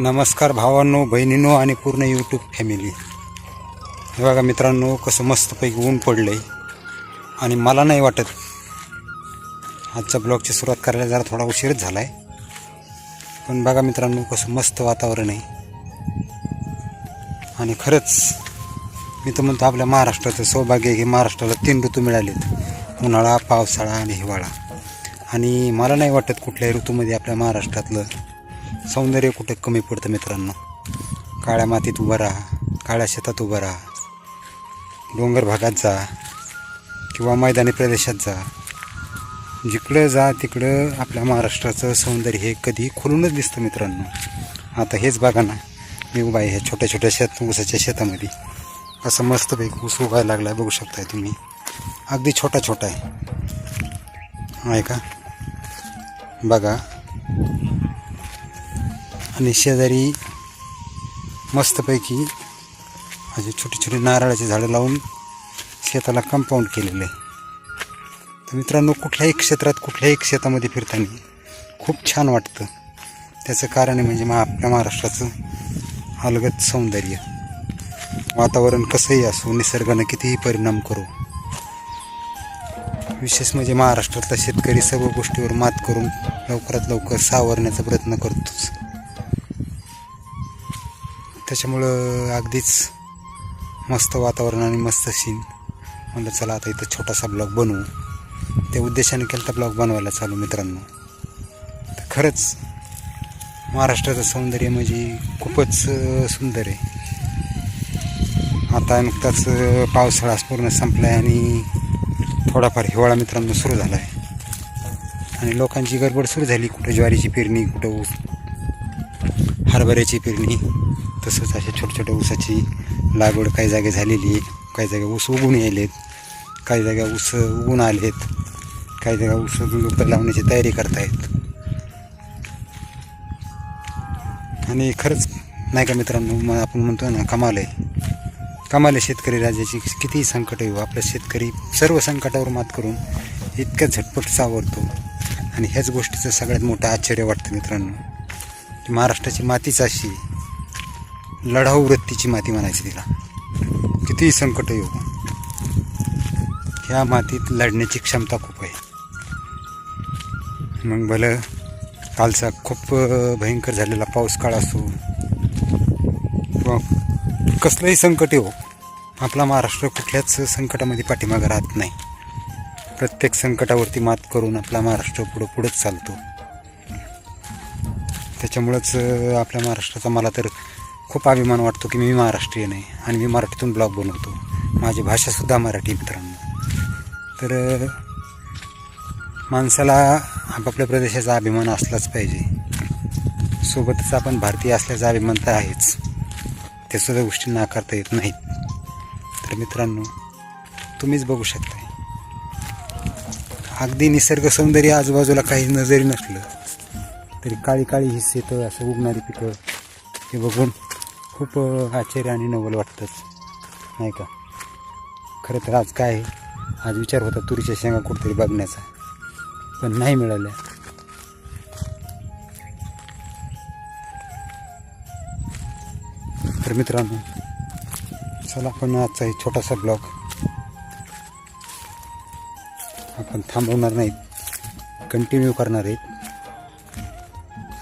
नमस्कार भावांनो बहिणींनो आणि पूर्ण यूट्यूब फॅमिली हे बघा मित्रांनो कसं मस्तपैकी ऊन पडलं आहे आणि मला नाही वाटत आजच्या ब्लॉगची सुरुवात करायला जरा थोडा उशीरच झाला आहे पण बघा मित्रांनो कसं मस्त वातावरण आहे. आणि खरंच मी तर म्हणतो आपल्या महाराष्ट्राचं सौभाग्य आहे की महाराष्ट्राला तीन ऋतू मिळालेत. उन्हाळा पावसाळा आणि हिवाळा. आणि मला नाही वाटत कुठल्याही ऋतूमध्ये आपल्या महाराष्ट्रातलं सौंदर्य कुठे कमी पडतं मित्रांनो? काळ्या मातीत उभं राहा काळ्या शेतात उभं राहा. डोंगर भागात जा किंवा मैदानी प्रदेशात जा. जिकडं जा तिकडं आपल्या महाराष्ट्राचं सौंदर्य हे कधी खुलूनच दिसतं मित्रांनो. आता हेच बघा ना मी उभा आहे ह्या छोट्या छोट्या शेत ऊसाच्या शेतामध्ये. असं मस्तपैकी ऊस उगायला लागला आहे बघू शकताय तुम्ही. अगदी छोटा छोटा आहे का? बघा. आणि शेजारी मस्तपैकी असे छोटी छोटी नारळाची झाडं लावून शेताला कंपाऊंड केलेलं आहे. तर मित्रांनो कुठल्याही क्षेत्रात कुठल्याही शेतामध्ये फिरताना खूप छान वाटतं. त्याचं कारण आहे म्हणजे मग आपल्या महाराष्ट्राचं अलगत सौंदर्य. वातावरण कसंही असो निसर्गानं कितीही परिणाम करू विशेष म्हणजे महाराष्ट्रातला शेतकरी सर्व गोष्टीवर मात करून लवकरात लवकर सावरण्याचा प्रयत्न करतोच. त्याच्यामुळं अगदीच मस्त वातावरण आणि मस्त सीन म्हणलं चला आता इथं छोटासा ब्लॉग बनवू. त्या उद्देशाने केला ब्लॉग बनवायला चालू मित्रांनो. तर खरंच महाराष्ट्राचं सौंदर्य म्हणजे खूपच सुंदर आहे. आता नुकताच पावसाळा पूर्ण संपला आहे आणि थोडाफार हिवाळा मित्रांनो सुरू झाला आहे आणि लोकांची गडबड सुरू झाली. कुठं ज्वारीची पेरणी कुठं हरभऱ्याची पेरणी. तसंच अशा छोट्या छोट्या ऊसाची लागवड काही जागे झालेली आहे काही जागा ऊस उगून यायलेत काही जागा ऊस उगून आलेत काही जागा ऊस रोपं लावण्याची तयारी करतायत. आणि खरंच नाही का मित्रांनो मग आपण म्हणतो ना कमाल आहे. कमाल आहे शेतकरी राजाची कितीही संकट येऊ आपला शेतकरी सर्व संकटावर मात करून इतक्या झटपट सावरतो. आणि ह्याच गोष्टीचं सगळ्यात मोठं आश्चर्य वाटतं मित्रांनो महाराष्ट्राची मातीच अशी आहे. लढाऊ वृत्तीची माती म्हणायची तिला. कितीही संकट येऊ हो. ह्या मातीत लढण्याची क्षमता खूप आहे. मग भलं कालचा खूप भयंकर झालेला पाऊस काळ असो किंवा कसलंही संकट येऊ हो, आपला महाराष्ट्र कुठल्याच संकटामध्ये पाठीमागं राहत नाही. प्रत्येक संकटावरती मात करून आपला महाराष्ट्र पुढं पुढंच चालतो. त्याच्यामुळंच आपल्या महाराष्ट्राचा मला तर खूप अभिमान वाटतो की मी महाराष्ट्रीयन आहे आणि मी मराठीतून ब्लॉग बनवतो. माझी भाषासुद्धा मराठी मित्रांनो. तर माणसाला आपापल्या प्रदेशाचा अभिमान असलाच पाहिजे. सोबतच आपण भारतीय असल्याचा अभिमान तर आहेच. त्या सुद्धा गोष्टी नाकारता येत नाहीत. तर मित्रांनो तुम्हीच बघू शकता अगदी निसर्ग सौंदर्य आजूबाजूला काही नजरी नसलं तरी काळी काळी ही शेतं असं उगणारी पिकं हे बघून खूप आश्चर्य आणि नवल वाटतंच. नाही का? खरं तर आज काय? आहे? आज विचार होता तुरीच्या शेंगा कुठेतरी बघण्याचा. पण नाही मिळाल्या. तर मित्रांनो चला आपण आजचा एक छोटासा ब्लॉग. आपण थांबवणार नाहीत. कंटिन्यू करणार आहेत.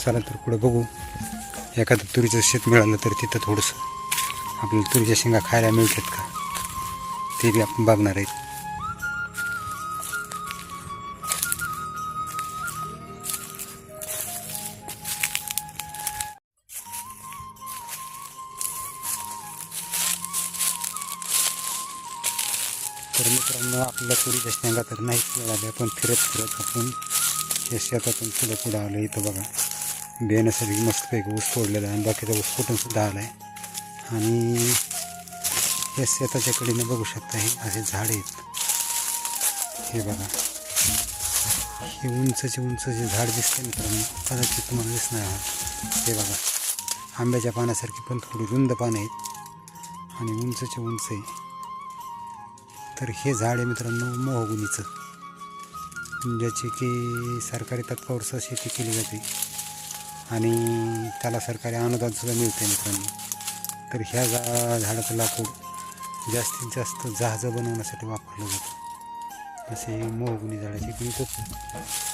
चला तर पुढे बघू. एखादं तुरीचं शेत मिळालं तर तिथं थोडंसं आपल्याला तुरीच्या शेंगा खायला मिळतात का? ते बी आपण बघणार आहेत. तर मित्रांनो आपल्याला तुरीच्या शेंगा तर नाहीच मिळाल्या पण फिरत फिरत आपण या शेतातून पुढे पुढं आलं इथं बघा. बियाणं सगळी मस्तपैकी ऊस तोडलेला आहे आणि बाकीचा ऊस फुटून सुद्धा आला आहे. आणि या शेताच्या कडीनं बघू शकता हे असे झाड आहेत. हे बघा. हे उंचचे उंचचे झाड दिसते मित्रांनो. कदाचित तुम्हाला दिसणार आहात हे बघा. आंब्याच्या पानासारखी पण थोडी रुंद पानं आहेत. आणि उंचचे उंच आहे. तर हे झाड आहे मित्रांनो मोहगुनीचं ज्याची की सरकारी तत्वावर शेती केली जाते. आणि त्याला सरकारी अनुदानसुद्धा मिळते मित्रांनो. तर ह्या जा झाडाचं लाकूड जास्तीत जास्त जहाजं बनवण्यासाठी वापरलं जातं. असे मोहगुनी झाडाची पण खूप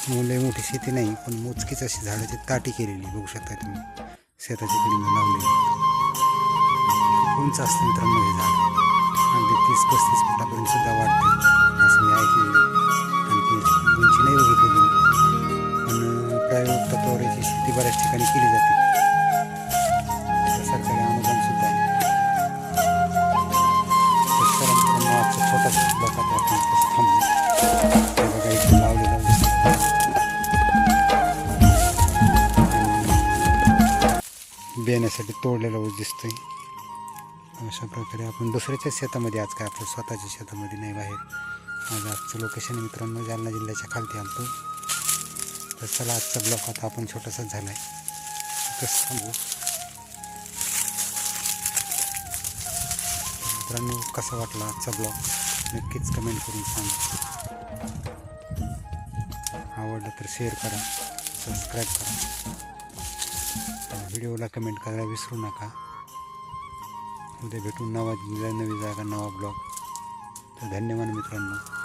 लई मोठी शेती नाही पण मोजकीच अशी झाडाची ताटी केलेली बघू शकता तुम्ही. शेताची कडेने लावलेली. उंच असतं मित्रांनो हे झाड. अगदी तीस पस्तीस फुटापर्यंत सुद्धा वाढते असं मी ऐकलेलं आणखी उंची नाही बघितलेली प्रायव्हेट शेती बऱ्याच ठिकाणी केली जाते. सरकारी अनुदान सुद्धा आजचा छोटासा ब्लॉक आपण थांबू? बघा इथे लावलेला बेण्यासाठी तोडलेला ऊस दिसतोय. अशा प्रकारे आपण दुसऱ्याच्याच शेतामध्ये आज काय आपल्या स्वतःच्या शेतामध्ये नाही बाहेर. माझं आजचं लोकेशन मित्रांनो जालना जिल्ह्याच्या खालती आलतो. तर चला आजचा ब्लॉक आता आपण छोटासाच झाला आहे तसं सांगू. मित्रांनो कसा वाटला आजचा ब्लॉग? नक्कीच कमेंट करून सांगा. आवडलं तर शेअर करा सबस्क्राईब करा. व्हिडिओला कमेंट करायला विसरू नका. उद्या भेटून नवा नवी जागा नवा ब्लॉग. तर धन्यवाद मित्रांनो.